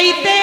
Maite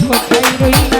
ঢোকাই রইল।